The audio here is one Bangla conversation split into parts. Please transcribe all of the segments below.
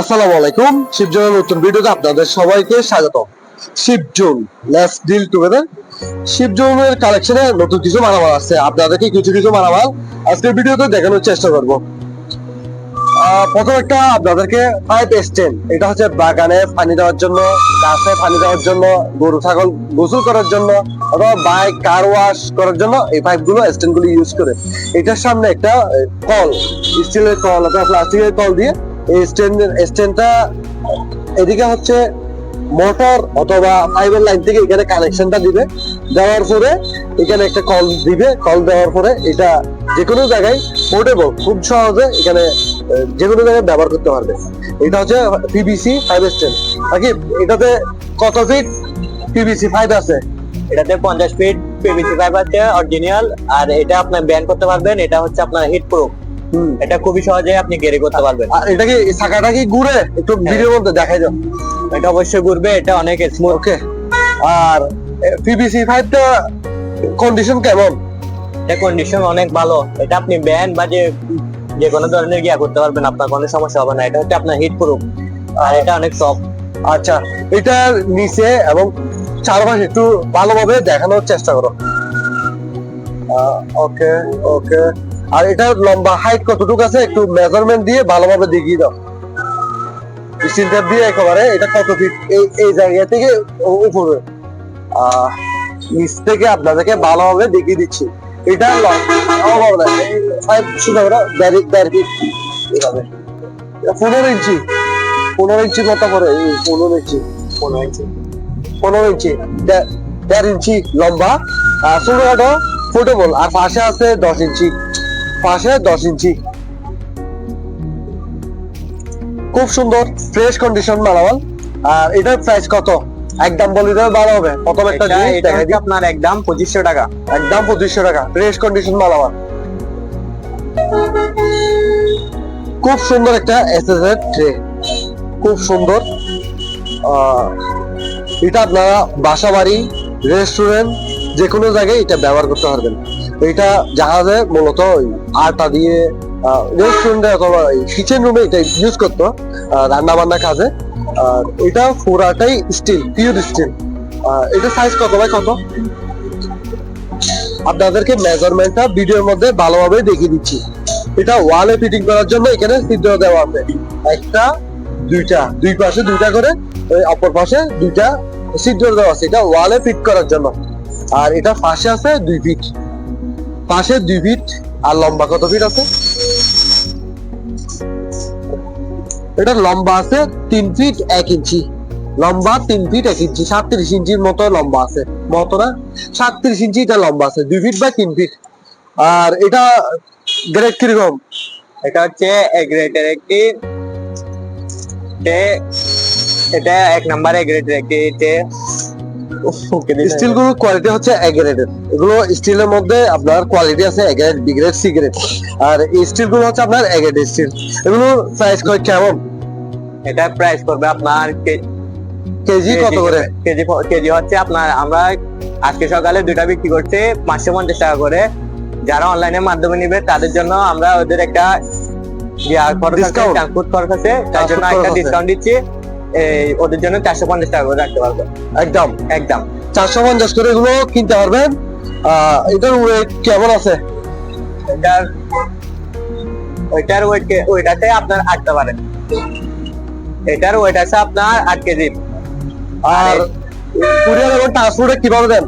আসসালামু আলাইকুম। শিবজনের নতুন ভিডিওতে আপনাদের সবাইকে স্বাগত লেটস ডিল টুগেদার কালেকশনে নতুন কিছু আছে। আপনাদেরকে কিছু কিছু আজকের ভিডিওতে দেখানোর চেষ্টা করব। প্রথম একটা আপনাদেরকে পাইপ স্ট্যান্ড এটা হচ্ছে বাগানে পানি দেওয়ার জন্য, গাছে পানি দেওয়ার জন্য, গরু, ছাগল গোসল করার জন্য অথবা বাইক কার ওয়াশ করার জন্য এই পাইপগুলো স্ট্যান্ডগুলো ইউজ করে। এটার সামনে একটা কল স্টিলের কল অথবা প্লাস্টিকের কল দিয়ে এই স্ট্যান্ড স্ট্যান্ডটা এদিকে হচ্ছে মোটর অথবা ফাইবার লাইন থেকে এখানে কানেকশনটা দিবে। দেওয়ার পরে এখানে একটা কল দিবে। কল দেওয়ার পরে এটা যে কোনো জায়গায় পোর্টেবল খুব সহজে এখানে যে কোনো জায়গায় ব্যবহার করতে পারবে। এটা হচ্ছে পিবিসি ফাইভ স্ট্যান্ড নাকি এটাতে কত ফিট পিবিসি ফাইভ আছে? এটাতে পঞ্চাশ ফিট পিভিসি পাইপ আছে অরিজিনাল আর এটা আপনি ব্যান করতে পারবেন। এটা হচ্ছে আপনার হিট প্রুফ এটা খুবই সহজে আপনি ক্যারি করতে পারবেন। আর এটা কি চাকাটা কি ঘুরে? একটু ভিডিওর মধ্যে দেখাই দাও। এটা অবশ্যই ঘুরবে এটা অনেক স্মুথ ওকে আর পিবিসি ফাইভটা কন্ডিশন কেমন? এটা কন্ডিশন অনেক ভালো। এটা আপনি ব্যান বা যে যে কোনো ধরনের গিয়া করতে পারবেন আপনার কোনো সমস্যা হবে না। এটা হচ্ছে আপনার হিট প্রুফ আর এটা অনেক সফট আচ্ছা এটার নিচে এবং চারপাশে একটু ভালোভাবে দেখানোর চেষ্টা করো। ওকে ওকে আর এটার লম্বা হাইট কতটুকু আছে একটু মেজারমেন্ট দিয়ে ভালোভাবে দেখিয়ে দাও। স্টিলটা দিয়ে একেবারে এটা কত ফিট এই এই জায়গা থেকে উপরে। নিচ থেকে আপনাদেরকে ভালোভাবে দেখিয়ে দিচ্ছি। এটা পনেরো ইঞ্চি। পনেরো ইঞ্চি কত করে? পনেরো ইঞ্চি। পনেরো ইঞ্চি। পনেরো ইঞ্চি। দেড় ইঞ্চি লম্বা। ছোটখাটো ফুটেবল আর পাশে আছে দশ ইঞ্চি। পাশে দশ ইঞ্চি। খুব সুন্দর ফ্রেশ কন্ডিশন মালামাল। আর এটার প্রাইস কত? একদম বলি দেবে ভালো হবে। প্রথম একটা জিনিস দেখাই দিই। আপনার একদম পঁচিশশো টাকা। একদম পঁচিশশো টাকা ফ্রেশ কন্ডিশন মালামাল। খুব সুন্দর একটা এসএসএর ট্রে খুব সুন্দর। আহ, এটা আপনারা বাসা বাড়ি রেস্টুরেন্ট যে কোনো জায়গায় এটা ব্যবহার করতে পারবেন। এটা জাহাজে মূলত আটা দিয়ে রেস্টুরেন্টে অথবা কিচেন রুমে এটা ইউজ করতো রান্না বান্না কাজে। আর এটা পুরাটাই স্টিল পিওর স্টিল এটা সাইজ কত ভাই, কত? আপনাদেরকে মেজারমেন্টটা ভিডিওর মধ্যে ভালোভাবে দেখিয়ে দিচ্ছি। এটা ওয়ালে ফিটিং করার জন্য এখানে ছিদ্র দেওয়া আছে। একটা, দুইটা, দুই পাশে দুইটা করে, ওই অপর পাশে দুইটা ছিদ্র দেওয়া আছে। এটা ওয়ালে ফিট করার জন্য। আর এটা পাশে আছে দুই ফিট। পাশে দুই ফিট আর লম্বা কত ফিট আছে? এটা লম্বা আছে তিন ফিট এক ইঞ্চি। লম্বা তিন ফিট এক ইঞ্চি, সাতত্রিশ ইঞ্চির মতো লম্বা আছে। মতো না? সাতত্রিশ ইঞ্চি এটা লম্বা আছে, দুই ফিট বা তিন ফিট। আর এটা গ্রেড কীরকম? এটা হচ্ছে এগ্রেটের একটি, এটা এক নাম্বার এগ্রেটের একটি স্টিল কোয়ালিটি হচ্ছে এ গ্রেডের এগুলো স্টিলের মধ্যে আপনার কোয়ালিটি আছে A grade B grade C grade আর এই স্টিলগুলো হচ্ছে আপনার এ গ্রেড স্টিল এগুলো প্রাইস কেমন? এটা প্রাইস করবে আপনার কেজি কত করে? কেজি কেজি হচ্ছে আপনার আমরা আজকে সকালে দুইটা বিক্রি করছি পাঁচশো পঞ্চাশ টাকা করে। যারা অনলাইনের মাধ্যমে নিবে তাদের জন্য আমরা ওদের একটা ইয়া খরচ আছে তার জন্য একটা ডিসকাউন্ট দিচ্ছি। এই ওদের জন্য চারশো পঞ্চাশ টাকা করে রাখতে পারবে। একদম একদম। চারশো পঞ্চাশ করে এগুলো কিনতে পারবেন এটার ওয়েট কেমন আছে? এটার ওইটার ওয়েট ওইটাতে আপনার আটতে পারেন এটার ওয়েট আছে আপনার আট কেজি। আর কুরিয়ার এবং ট্রান্সপোর্টে কীভাবে দেন?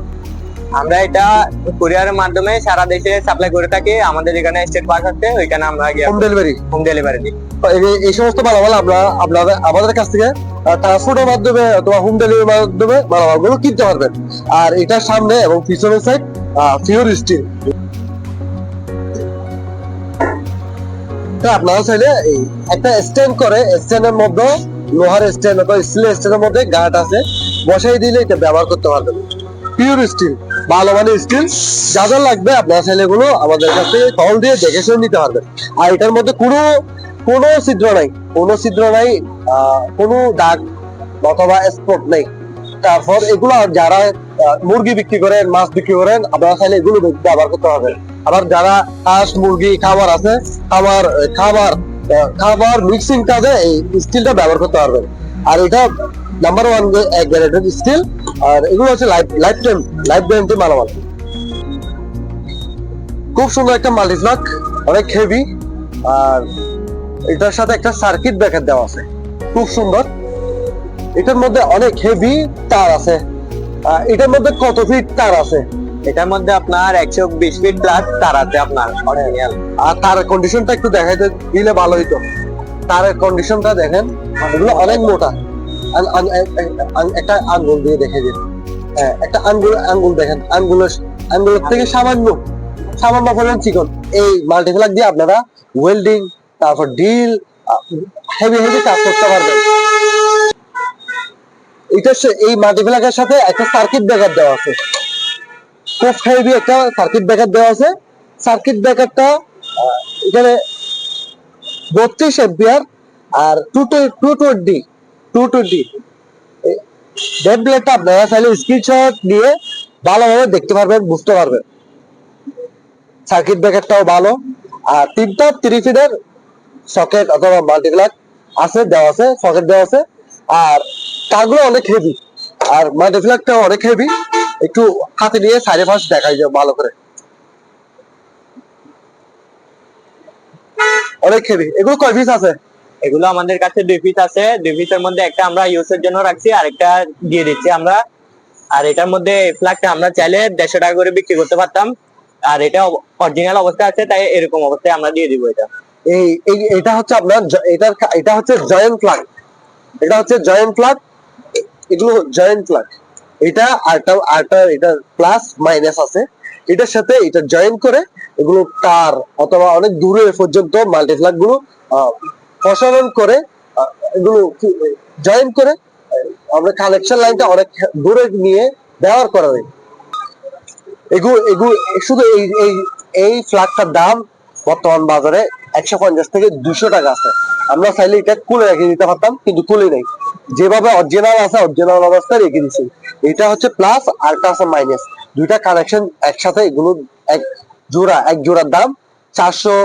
আমরা এটা কুরিয়ারের মাধ্যমে সারা দেশে সাপ্লাই করে থাকি। আমাদের এখানে স্টেট পার্ক আছে ওইখানে আমরা হোম ডেলিভারি হোম ডেলিভারি দিই। এই- সমস্ত মালামাল আমরা আপনাদের আমাদের কাছ থেকে ট্রান্সপোর্টের মাধ্যমে অথবা হোম ডেলিভারির মাধ্যমে মালামালগুলো কিনতে পারবেন। আর এটার সামনে এবং পিছনের সাইড পিওর স্টিল আপনারা চাইলে একটা স্ট্যান্ড করে স্ট্যান্ডের মধ্যে লোহার স্ট্যান্ড অথবা স্টিলের স্ট্যান্ডের মধ্যে গার্ড আছে বসাই দিলে এটা ব্যবহার করতে পারবেন। পিওর স্টিল ভালো মানে স্টিল যা যা লাগবে আপনারা চাইলে এগুলো আমাদের কাছ কল দিয়ে দেখে শুনে নিতে পারবেন। আর এটার মধ্যে কোনো কোনো ছিদ্র নাই, কোনো ছিদ্র নাই কোনো দাগ অথবা স্পট নেই। তারপর এগুলো যারা মুরগি বিক্রি করেন, মাছ বিক্রি করেন, আপনারা চাইলে এগুলো ব্যবহার করতে পারবেন। আবার যারা হাঁস, মুরগি খাবার আছে খাবার খাবার খাবার মিক্সিং কাজে এই স্টিলটা ব্যবহার করতে পারবেন। আর এটা নাম্বার ওয়ান গ্যারেটেড স্টিল আর এগুলো হচ্ছে life life time life guarantee মালামাল। খুব সুন্দর একটা মাল্টিপ্লাক অনেক হেভি আর এটার সাথে একটা সার্কিট ব্রেকার দেওয়া আছে। খুব সুন্দর। এটার মধ্যে অনেক হেভি তার আছে। এটার মধ্যে কত ফিট তার আছে? এটার মধ্যে আপনার একশো বিশ ফিট প্লাস তার আছে আপনার। অরিজিনাল আর তার কন্ডিশনটা একটু দেখাইতে দিলে ভালো হইতো। তারের কন্ডিশনটা দেখেন এগুলো অনেক মোটা। একটা আঙ্গুল দিয়ে দেখে দিন হ্যাঁ একটা আঙ্গুল আঙ্গুল দেখেন আঙ্গুলের আঙ্গুলের থেকে সামান্য সামান্য পরিমাণ চিকন। এই মাল্টিপ্লাক দিয়ে আপনারা ওয়েল্ডিং তারপর ডিল হেভি হেভি কাজ করতে পারবেন। এটা এই মাল্টিপ্লাকের সাথে একটা সার্কিট ব্রেকার দেওয়া আছে। খুব হেভি একটা সার্কিট ব্রেকার দেওয়া আছে। সার্কিট ব্রেকারটা এখানে বত্রিশ এম্পিয়ার আর two two twenty two twenty ব্লেডটা আপনারা চাইলে স্ক্রিনশট নিয়ে ভালোভাবে দেখতে পারবেন, বুঝতে পারবেন। সার্কিট ব্রেকারটাও ভালো। আর তিনটা থ্রি ফিটের সকেট অথবা মাল্টিপ্লাক আছে, দেওয়া আছে সকেট দেওয়া আছে। আর তারগুলো অনেক হেভি আর মাল্টিপ্লাকটাও অনেক হেভি একটু হাতে নিয়ে সাইডে ফার্স্ট দেখাই যাবে ভালো করে। অনেক হেভি এগুলো কয় পিস আছে? এগুলো আমাদের কাছে দুই পিস আছে। দুই পিসের মধ্যে একটা আমরা ইউজের জন্য রাখছি আর একটা দিয়ে দিচ্ছি আমরা। আর এটার মধ্যে ফ্ল্যাগটা আমরা চাইলে দেড়শো টাকা করে বিক্রি করতে পারতাম। আর এটা অরিজিনাল অবস্থা আছে, তাই এরকম অবস্থায় আমরা দিয়ে দিব এটা। এই এটা হচ্ছে আপনার কা- এটা হচ্ছে জয়েন্ট প্লাগ এটা হচ্ছে জয়েন্ট প্লাগ এগুলো জয়েন্ট প্লাগ এটা আরটা আরটা এটা প্লাস মাইনাস আছে। এটার সাথে এটা জয়েন করে এগুলো তার অথবা অনেক দূরে পর্যন্ত মাল্টিপ্লাগগুলো প্রসারণ করে এগুলো জয়েন করে, আমরা কানেকশন লাইনটা অনেক দূরে নিয়ে ব্যবহার করা হয়। এগুলো শুধু এই এই এই ফ্ল্যাগটার দাম বর্তমান বাজারে একশো পঞ্চাশ থেকে দুশো টাকা আছে। আমরা চাইলে এটা খুলে রেখে দিতে পারতাম, কিন্তু খুলে নেই। যেভাবে অরিজিনাল আছে অরিজিনাল অবস্থায় রেখে দিছি। এটা হচ্ছে প্লাস আর একটা আছে মাইনাস দুইটা কানেকশন একসাথে এগুলো এক জোড়া, এক জোড়ার দাম চারশো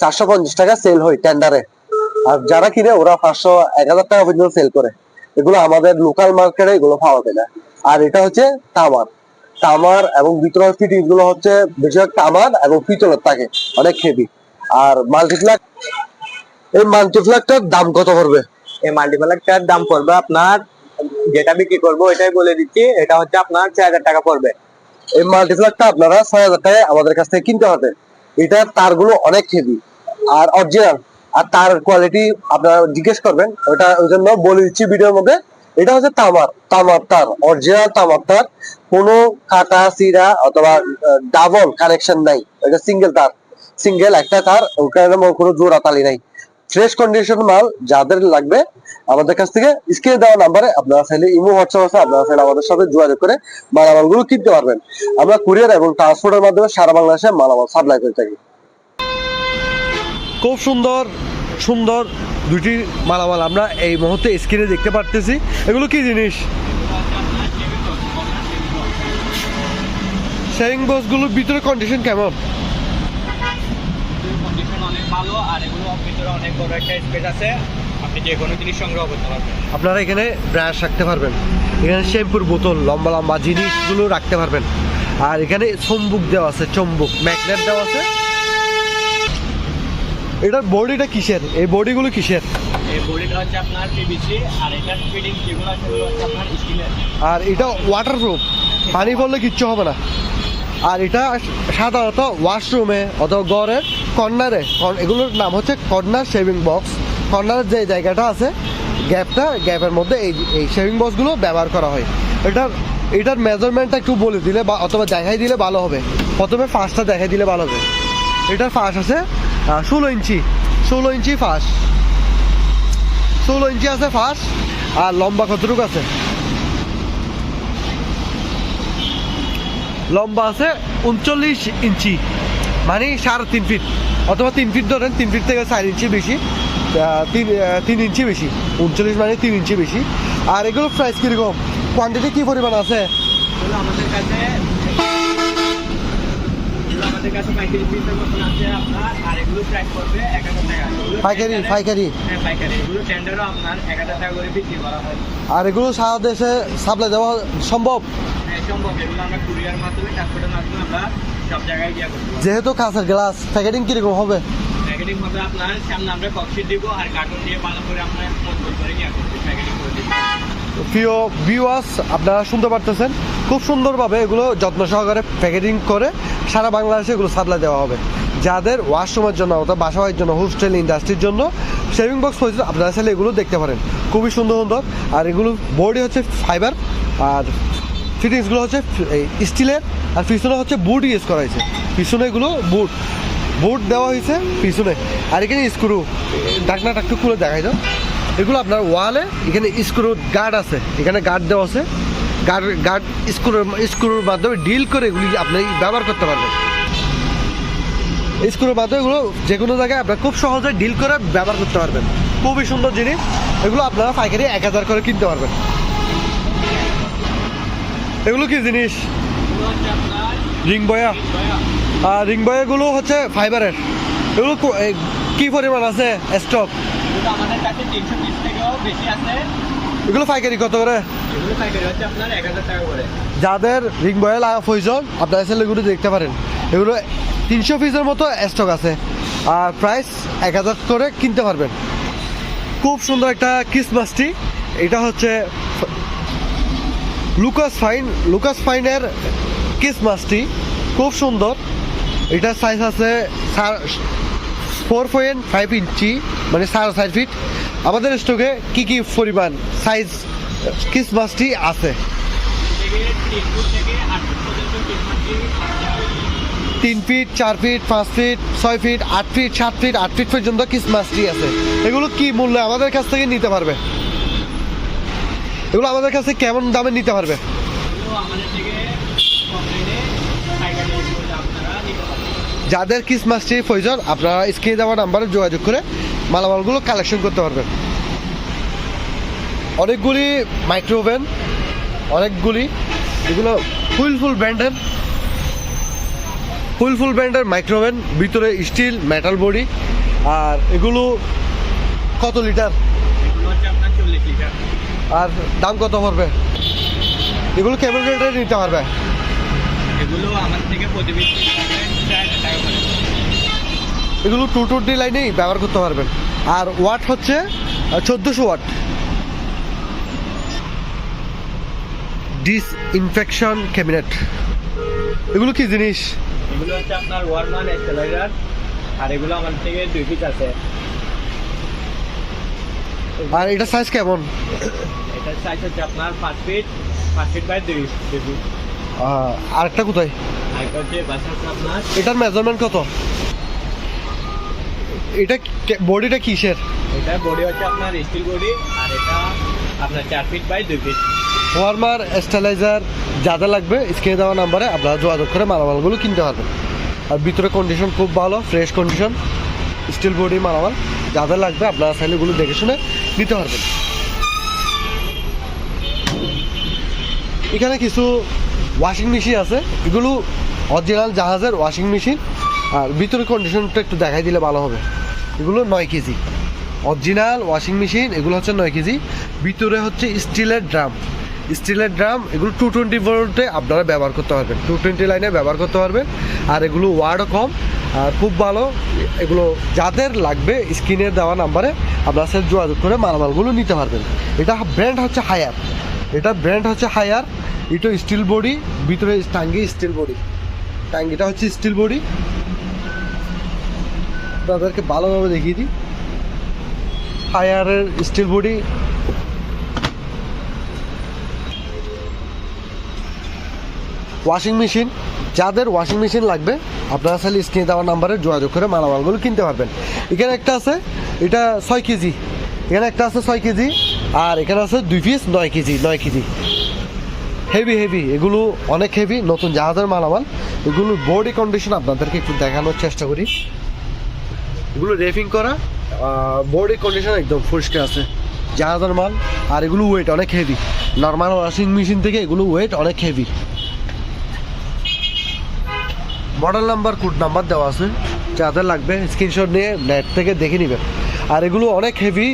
চারশো পঞ্চাশ টাকা সেল হয় টেন্ডারে আর যারা কিনে ওরা পাঁচশো এক হাজার টাকা পর্যন্ত সেল করে। এগুলো আমাদের লোকাল মার্কেটে এগুলো পাওয়া যায় না। আর এটা হচ্ছে তামার। তামার এবং বিতরণ ফিটিংগুলো হচ্ছে বেশিরভাগ তামার এবং পিতলের থাকে অনেক হেভি আর মাল্টিপ্লাক এই মাল্টিপ্লাকটার দাম কত পড়বে? এই মাল্টিপ্লাকটার দাম পড়বে আপনার যেটা বিক্রি করব এটাই বলে দিচ্ছি এটা হচ্ছে আপনার ছয় হাজার টাকা পড়বে। এই মাল্টিপ্লাকটা আপনারা ছয় হাজার টাকায় আমাদের কাছ থেকে কিনতে হবে এটার তারগুলো অনেক হেভি আর অরিজিনাল আর তার কোয়ালিটি আপনারা জিজ্ঞেস করবেন, ওটা ওই জন্য বলে দিচ্ছি ভিডিওর মধ্যে। এটা হচ্ছে তামার তামার তার অরিজিনাল তামার তার। কোনো কাটা, সিরা অথবা ডাবল কানেকশন নাই। এটা সিঙ্গেল তার। সিঙ্গেল একটা তার ওখানে কোনো জোড়া তালি নাই। ফ্রেশ কন্ডিশন মাল যাদের লাগবে, আমাদের কাছ থেকে স্ক্রিনে দেওয়া নাম্বারে আপনারা চাইলে ইমো, হোয়াটসঅ্যাপ আছে, আপনারা চাইলে আমাদের সাথে যোগাযোগ করে মালামালগুলো কিনতে পারবেন। আমরা কুরিয়ার এবং ট্রান্সপোর্টের মাধ্যমে সারা বাংলাদেশে মালামাল সাপ্লাই করে থাকি। খুব সুন্দর। সুন্দর দুটি মালামাল আমরা এই মুহূর্তে স্ক্রিনে দেখতে পারতেছি। এগুলো কি জিনিস? শেয়ারিং বক্সগুলোর ভিতরে কন্ডিশন কেমন? ভালো আর এগুলো ভিতরে অনেক বড় একটা স্পেস আছে। আপনি যে কোনো জিনিস সংগ্রহ করতে পারবেন। আপনারা এখানে ব্রাশ রাখতে পারবেন। এখানে শ্যাম্পুর বোতল লম্বা লম্বা জিনিসগুলো রাখতে পারবেন। আর এখানে চম্বুক দেওয়া আছে চম্বুক ম্যাগনেট দেওয়া আছে। এটার বডিটা কিসের? এই বডিগুলো কিসের? এই বডিটা হচ্ছে আপনার পিভিসি আর এটার ফিটিং যেগুলো আছে হচ্ছে আপনার স্টিলের আর এটা ওয়াটারপ্রুফ পানি পড়লে কিচ্ছু হবে না। আর এটা সাধারণত ওয়াশরুমে অথবা ঘরের কর্নারে এগুলোর নাম হচ্ছে কর্নার শেভিং বক্স কর্নারের যে জায়গাটা আছে গ্যাপটা গ্যাপের মধ্যে এই এই শেভিং বক্সগুলো ব্যবহার করা হয়। এটার এটার মেজারমেন্টটা একটু বলে দিলে বা অথবা দেখাই দিলে ভালো হবে। প্রথমে ফার্স্টটা দেখাই দিলে ভালো হবে। এটার ফার্স্ট আছে ষোলো ইঞ্চি ষোলো ইঞ্চি ফাঁস। ষোলো ইঞ্চি আছে ফাঁস, আর লম্বা কতটুকু আছে? লম্বা আছে উনচল্লিশ ইঞ্চি মানে সাড়ে তিন ফিট, অথবা তিন ফিট ধরেন, তিন ফিট থেকে চার ইঞ্চি বেশি তিন তিন ইঞ্চি বেশি, উনচল্লিশ মানে তিন ইঞ্চি বেশি। আর এগুলো প্রাইস কীরকম? কোয়ান্টিটি কী পরিমাণ আছে? আমাদের কাছে আমাদের কাছে পাইকারি পিসের মতন আছে আপনার আর এগুলো প্রাইস করবে এক হাজার টাকা। পাইকারি পাইকারি হ্যাঁ পাইকারি। এগুলো টেন্ডারও আপনার এক হাজার টাকা করে বিক্রি করা হয়। আর এগুলো সারা দেশে সাপ্লাই দেওয়া সম্ভব? হ্যাঁ সম্ভব। এগুলো আমরা কুরিয়ার মাধ্যমে ট্রান্সপোর্টের মাধ্যমে আমরা সব জায়গায় গিয়ে করতে পারব। যেহেতু কাঁচের গ্লাস প্যাকেটিং কীরকম হবে? প্যাকেটিং হবে আপনার সামনে আমরা কক্সিট দিব আর কার্টুন দিয়ে ভালো করে আমরা মজবুত করে গিয়ে করতে প্যাকেটিং করে দিব প্রিয় ভিউয়ার্স আপনারা শুনতে পারতেছেন খুব সুন্দরভাবে এগুলো যত্ন সহকারে প্যাকেটিং করে সারা বাংলাদেশে এগুলো সাপ্লাই দেওয়া হবে। যাদের ওয়াশরুমের জন্য অর্থাৎ বাসাবাড়ির জন্য হোস্টেল ইন্ডাস্ট্রির জন্য শেভিং বক্স প্রয়োজন আপনারা চাইলে এগুলো দেখতে পারেন। খুবই সুন্দর সুন্দর। আর এগুলো বডি হচ্ছে ফাইবার আর ফিটিংসগুলো হচ্ছে স্টিলের আর পিছনে হচ্ছে বুট ইউজ করা হয়েছে। পিছনে এগুলো বুট বুট দেওয়া হয়েছে পিছনে। আর এখানে স্ক্রু ডাকনাটা একটু খুলে দেখাই দাও। এগুলো আপনার ওয়ালে এখানে স্ক্রু গার্ড আছে, এখানে গার্ড দেওয়া আছে। গার্ড গার্ড স্ক্রুর স্ক্রুর মাধ্যমে ডিল করে এগুলি আপনি ব্যবহার করতে পারবেন। স্ক্রুর মাধ্যমে এগুলো যে কোনো জায়গায় আপনার খুব সহজে ডিল করে ব্যবহার করতে পারবেন। খুবই সুন্দর জিনিস। এগুলো আপনারা পাইকারি এক হাজার করে কিনতে পারবেন। এগুলো কি জিনিস? রিং বয়া। আর রিং বয়াগুলো হচ্ছে ফাইবারের। এগুলো কি পরিমাণ আছে? স্টক? আমাদের কাছে তিনশো পিস থেকেও বেশি আছে। এগুলো পাইকারি কত করে? যাদের রিং বয়ে লাগা প্রয়োজন আপনারা এসে এগুলো দেখতে পারেন। এগুলো তিনশো পিসের মতো স্টক আছে। আর প্রাইস এক হাজার করে কিনতে পারবেন। খুব সুন্দর একটা ক্রিসমাসটি এটা হচ্ছে লুকাস ফাইন লুকাস ফাইনের ক্রিসমাসটি খুব সুন্দর। এটা সাইজ আছে ফোর পয়েন্ট ফাইভ ইঞ্চি মানে সাড়ে চার ফিট আমাদের স্টকে কি কি পরিমাণ সাইজ ক্রিসমাসটি আছে? তিন ফুট চার ফিট পাঁচ ফিট ছয় ফিট আট ফিট সাত ফিট আট ফিট পর্যন্ত ক্রিসমাস ট্রি আছে। এগুলো কি মূল্য আমাদের কাছ থেকে নিতে পারবে? এগুলো আমাদের কাছে কেমন দামে নিতে পারবে? যাদের ক্রিসমাস ট্রি প্রয়োজন, আপনারা স্ক্রিনে দেওয়া নাম্বারে যোগাযোগ করে মালামালগুলো কালেকশন করতে পারবেন। অনেকগুলি মাইক্রোওভেন অনেকগুলি এগুলো ফুল ফুল ব্র্যান্ডের ফুল ফুল ব্র্যান্ডের মাইক্রোওভেন ভিতরে স্টিল মেটাল বডি আর এগুলো কত লিটার আর দাম কত পড়বে? এগুলো কেমন রেটে নিতে পারবে? এগুলো আমার থেকে প্রতি এগুলো টু টোয়েন্টি লাইনেই ব্যবহার করতে পারবেন। আর ওয়াট হচ্ছে চোদ্দোশো ওয়াট ডিস ইনফেকশন ক্যাবিনেট এগুলো কি জিনিস? এগুলো হচ্ছে আপনার ওয়ারমান স্টেলাইজার আর এগুলো আমার থেকে দুই পিস আছে। আর এটা সাইজ কেমন? এটার সাইজ হচ্ছে আপনার পাঁচ ফিট পাঁচ ফিট বাই দুই দুই ফিট আহ, আরেকটা কোথায়? হচ্ছে বাস আপনার এটার মেজারমেন্ট কত? এটা বডিটা কিসের? এটা বডি হচ্ছে আপনার স্টিল বডি আর এটা আপনার চার ফিট বাই দুই ফিট ওয়ার্মার স্টেলাইজার যাদের লাগবে স্ক্রিনে দেওয়া নাম্বারে আপনারা যোগাযোগ করে মালামালগুলো কিনতে পারবেন। আর ভিতরে কন্ডিশন খুব ভালো ফ্রেশ কন্ডিশন স্টিল বডি মালামাল যাদের লাগবে আপনারা চাইলে দেখে শুনে নিতে পারবেন। এখানে কিছু ওয়াশিং মেশিন আছে। এগুলো অরিজিনাল জাহাজের ওয়াশিং মেশিন আর ভিতরে কন্ডিশনটা একটু দেখাই দিলে ভালো হবে। এগুলো নয় কেজি। অরিজিনাল ওয়াশিং মেশিন এগুলো হচ্ছে নয় কেজি। ভিতরে হচ্ছে স্টিলের ড্রাম। স্টিলের ড্রাম, এগুলো টু টোয়েন্টি ভোল্টে আপনারা ব্যবহার করতে পারবেন। টু টোয়েন্টি লাইনে ব্যবহার করতে পারবেন। আর এগুলো ওয়ার্ডও কম। আর খুব ভালো, এগুলো যাদের লাগবে স্ক্রিনের দেওয়া নাম্বারে আপনার সাথে যোগাযোগ করে মালামালগুলো নিতে পারবেন। এটা ব্র্যান্ড হচ্ছে হায়ার এটা ব্র্যান্ড হচ্ছে হায়ার এটা স্টিল বডি ভিতরে টাঙ্গি স্টিল বডি টাঙ্গিটা হচ্ছে স্টিল বডি তাদেরকে ভালোভাবে দেখিয়ে দিই। হায়ারের স্টিল বডি ওয়াশিং মেশিন যাদের ওয়াশিং মেশিন লাগবে, আপনারা চাইলে স্ক্রিনে দেওয়া নাম্বারে যোগাযোগ করে মালামালগুলো কিনতে পারবেন। এখানে একটা আছে, এটা ছয় কেজি। এখানে একটা আছে ছয় কেজি, আর এখানে আছে দুই পিস নয় কেজি নয় কেজি। হেভি হেভি এগুলো অনেক হেভি নতুন জাহাজের মালামাল। এগুলো বডি কন্ডিশন আপনাদেরকে একটু দেখানোর চেষ্টা করি। এগুলো রেফিং করা বডি কন্ডিশন একদম পরিষ্কার আছে। জাহাজের মাল, আর এগুলো ওয়েট অনেক হেভি নর্মাল ওয়াশিং মেশিন থেকে এগুলো ওয়েট অনেক heavy model number code number দেওয়া আছে। যাদের লাগবে স্ক্রিনশট নিয়ে নেট থেকে দেখে নেবেন আর এগুলো অনেক হেভি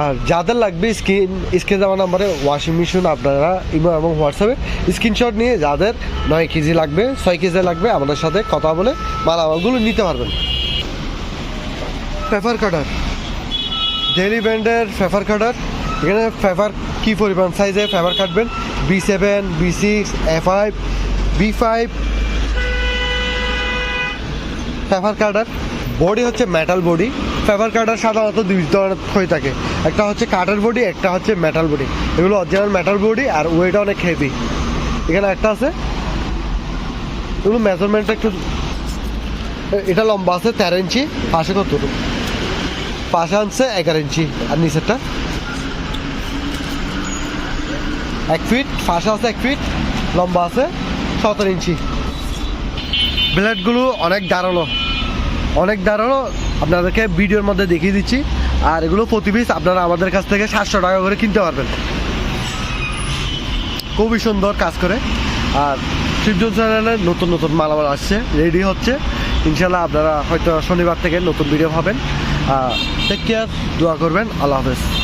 আর যাদের লাগবে স্ক্রিন স্ক্রিন দেওয়া নাম্বারে ওয়াশিং মেশিন আপনারা ইমো এবং হোয়াটসঅ্যাপে স্ক্রিনশট নিয়ে যাদের নয় কেজি লাগবে, ছয় কেজি লাগবে, আমাদের সাথে কথা বলে মালামালগুলো নিতে পারবেন। পেপার কাটার ডেলি ব্র্যান্ডের পেপার কাটার এখানে পেপার কী পরিমাণ সাইজে পেপার কাটবেন? B seven B six A five B five paper cutter body হচ্ছে মেটাল বডি পেপার কাটার সাধারণত দুই ধরনের হয়ে থাকে। একটা হচ্ছে কাটার বডি একটা হচ্ছে মেটাল বডি এগুলো অরিজিনাল মেটাল বডি আর ওয়েটা অনেক হেভি এখানে একটা আছে। এগুলো মেজারমেন্টটা একটু এটা লম্বা আছে, তেরো ইঞ্চি, পাশে কতটুকু? পাশে আনছে এগারো ইঞ্চি আর নিচেরটা? এক ফিট পাশে আছে এক ফিট লম্বা আছে সতেরো ইঞ্চি ব্লেডগুলো অনেক দাঁড়ানো অনেক দাঁড়ানো আপনাদেরকে ভিডিওর মধ্যে দেখিয়ে দিচ্ছি। আর এগুলো প্রতি আপনারা আমাদের কাছ থেকে সাতশো টাকা করে কিনতে পারবেন। খুবই সুন্দর কাজ করে। আর শিবজন চ্যানেলে নতুন নতুন মালামাল আসছে রেডি হচ্ছে। ইনশাল্লাহ আপনারা হয়তো শনিবার থেকে নতুন ভিডিও পাবেন। টেক কেয়ার দোয়া করবেন আল্লাহ হাফেজ।